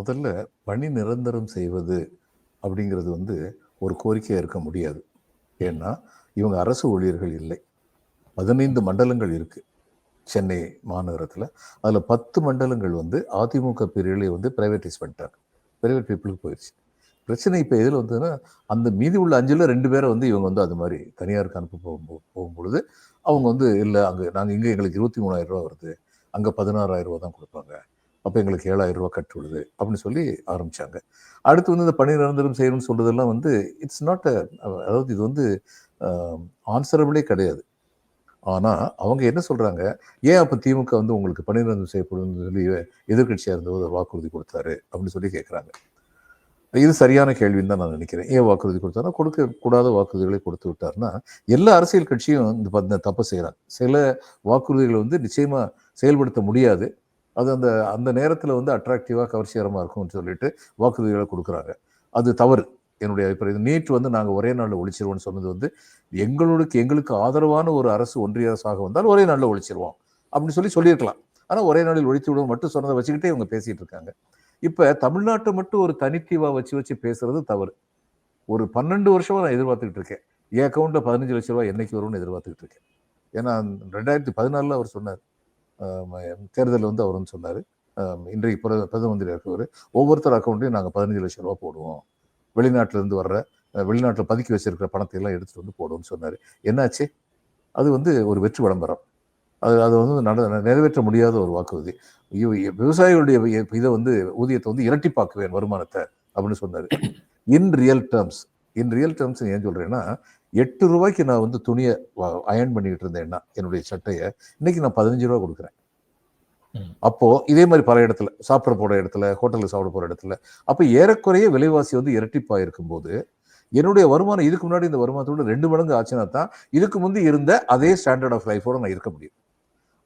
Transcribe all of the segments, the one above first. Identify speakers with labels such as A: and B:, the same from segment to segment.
A: முதல்ல பணி நிரந்தரம் செய்வது அப்படிங்கிறது வந்து ஒரு கோரிக்கையாக இருக்க முடியாது. ஏன்னா இவங்க அரசு ஊழியர்கள் இல்லை. பதினைந்து மண்டலங்கள் இருக்குது சென்னை மாநகரத்தில். அதில் பத்து மண்டலங்கள் வந்து அதிமுக பிரிவிலே வந்து ப்ரைவேட்டைஸ் பண்ணிட்டாங்க. பிரைவேட் பீப்புளுக்கு போயிடுச்சு பிரச்சனை இப்போ எதில் வந்ததுன்னா அந்த மீதி உள்ள அஞ்சில் ரெண்டு பேரை வந்து இவங்க வந்து அது மாதிரி தனியாருக்கு அனுப்ப போகும் போகும்பொழுது அவங்க வந்து இல்லை அங்கே நாங்கள் இங்கே எங்களுக்கு இருபத்தி மூணாயிரம் ரூபா வருது. அங்கே பதினாறாயிரம் ரூபா தான் கொடுப்பாங்க. அப்போ எங்களுக்கு ஏழாயிரம் ரூபா கட்டு விடுது அப்படின்னு சொல்லி ஆரம்பித்தாங்க அடுத்து வந்து இந்த பணி நிரந்தரம் செய்யணும்னு சொல்கிறதெல்லாம் வந்து இட்ஸ் நாட் அதாவது இது வந்து ஆன்சரபிளே கிடையாது. ஆனால் அவங்க என்ன சொல்கிறாங்க ஏன் அப்போ திமுக வந்து உங்களுக்கு பணி நிரந்தரம் செய்யப்படுதுன்னு சொல்லி எதிர்கட்சியாக இருந்தபோது வாக்குறுதி கொடுத்தாரு அப்படின்னு சொல்லி கேட்குறாங்க இது சரியான கேள்வின்னு தான் நான் நினைக்கிறேன். ஏன் வாக்குறுதி கொடுத்தாருன்னா கொடுக்க கூடாத வாக்குறுதிகளை கொடுத்து விட்டாருன்னா எல்லா அரசியல் கட்சியும் இந்த தப்பை தப்பு செய்கிறாங்க சில வாக்குறுதிகளை வந்து நிச்சயமாக செயல்படுத்த முடியாது. அது அந்த அந்த நேரத்தில் வந்து அட்ராக்டிவாக கவர்ச்சிகரமாக இருக்கும்னு சொல்லிட்டு வாக்குறுதிகளை கொடுக்குறாங்க. அது தவறு. என்னுடைய அபிப்பிராயம். நீட் வந்து நாங்கள் ஒரே நாளில் ஒழிச்சிருவோம்னு சொன்னது வந்து எங்களுக்கு எங்களுக்கு ஆதரவான ஒரு அரசு ஒன்றிய அரசாக வந்தால் ஒரே நாளில் ஒழிச்சிருவோம். அப்படின்னு சொல்லி சொல்லியிருக்கலாம். ஆனால் ஒரே நாளில் ஒழித்து விடுவோம் மட்டும் சொன்னதை வச்சுக்கிட்டே இவங்க பேசிகிட்டு இருக்காங்க. இப்போ தமிழ்நாட்டை மட்டும் ஒரு தனித்தீவாக வச்சு வச்சு பேசுறது தவறு. ஒரு பன்னெண்டு வருஷமாக நான் எதிர்பார்த்துக்கிட்டு இருக்கேன். என் அக்கௌண்ட்டில் பதினஞ்சு லட்ச ரூபா என்னைக்கு வரும்னு எதிர்பார்த்துக்கிட்டு இருக்கேன். ஏன்னா ரெண்டாயிரத்தி பதினாலில் அவர் சொன்னார். தேர்தலில் வந்து அவர் வந்து சொன்னார் இன்றைக்கு பிர- பிரதம மந்திரி இருக்கவர் ஒவ்வொருத்தர் அக்கௌண்ட்லையும் நாங்கள் பதினஞ்சு லட்சம் ரூபா போடுவோம். வெளிநாட்டிலேருந்து வர்ற வெளிநாட்டில் பதுக்கி வச்சிருக்கிற பணத்தை எல்லாம் எடுத்துகிட்டு வந்து போடுவோம்னு சொன்னார். என்னாச்சு? அது வந்து ஒரு வெற்றி விளம்பரம். அது அது வந்து நட நிறைவேற்ற முடியாத ஒரு வாக்குறுதி. ஐயோ, விவசாயிகளுடைய இதை வந்து ஊதியத்தை வந்து இரட்டிப்பாக்குவேன் வருமானத்தை அப்படின்னு சொன்னார். In real terms in real terms ஏன் சொல்கிறேன்னா எட்டு ரூபாய்க்கு நான் வந்து துணியை அயன் பண்ணிக்கிட்டு இருந்தேன்னா என்னுடைய சட்டையை இன்னைக்கு நான் பதினஞ்சு ரூபா கொடுக்குறேன். அப்போ இதே மாதிரி பல இடத்துல சாப்பிட போற இடத்துல ஹோட்டலுக்கு சாப்பிட போற இடத்துல அப்ப ஏறக்குறைய விலைவாசி வந்து இரட்டிப்பா இருக்கும்போது என்னுடைய வருமானம் இதுக்கு முன்னாடி இந்த வருமானத்தோட ரெண்டு மடங்கு ஆச்சுன்னா தான் இதுக்கு முந்தி இருந்த அதே ஸ்டாண்டர்ட் ஆஃப் லைஃபோட நான் இருக்க முடியும்.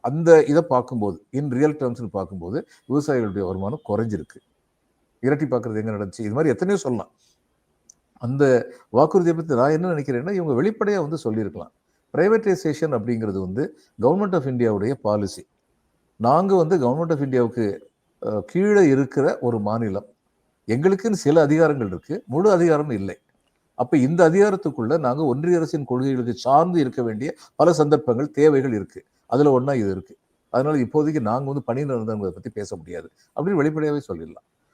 A: அந்த இதை பார்க்கும்போது இன் ரியல் டேர்ம்ஸ்னு பார்க்கும்போது விவசாயிகளுடைய வருமானம் குறைஞ்சிருக்கு. இரட்டி பார்க்கறது எங்க நடந்துச்சு? இது மாதிரி எத்தனையோ சொல்லலாம். அந்த வாக்குறுதியை பற்றி நான் என்ன நினைக்கிறேன்னா இவங்க வெளிப்படையாக வந்து சொல்லியிருக்கலாம். ப்ரைவேட்டைசேஷன் அப்படிங்கிறது வந்து கவர்மெண்ட் ஆஃப் இந்தியாவுடைய பாலிசி நாங்கள் வந்து கவர்மெண்ட் ஆஃப் இந்தியாவுக்கு கீழே இருக்கிற ஒரு மாநிலம். எங்களுக்குன்னு சில அதிகாரங்கள் இருக்குது முழு அதிகாரம் இல்லை. அப்போ இந்த அதிகாரத்துக்குள்ளே நாங்கள் ஒன்றிய அரசின் கொள்கைகளுக்கு சார்ந்து இருக்க வேண்டிய பல சந்தர்ப்பங்கள் தேவைகள் இருக்குது அதில் ஒன்றா இது இருக்குது அதனால் இப்போதைக்கு நாங்கள் வந்து பணி நிரந்தரங்களை பற்றி பேச முடியாது. அப்படின்னு வெளிப்படையாகவே சொல்லிடலாம்.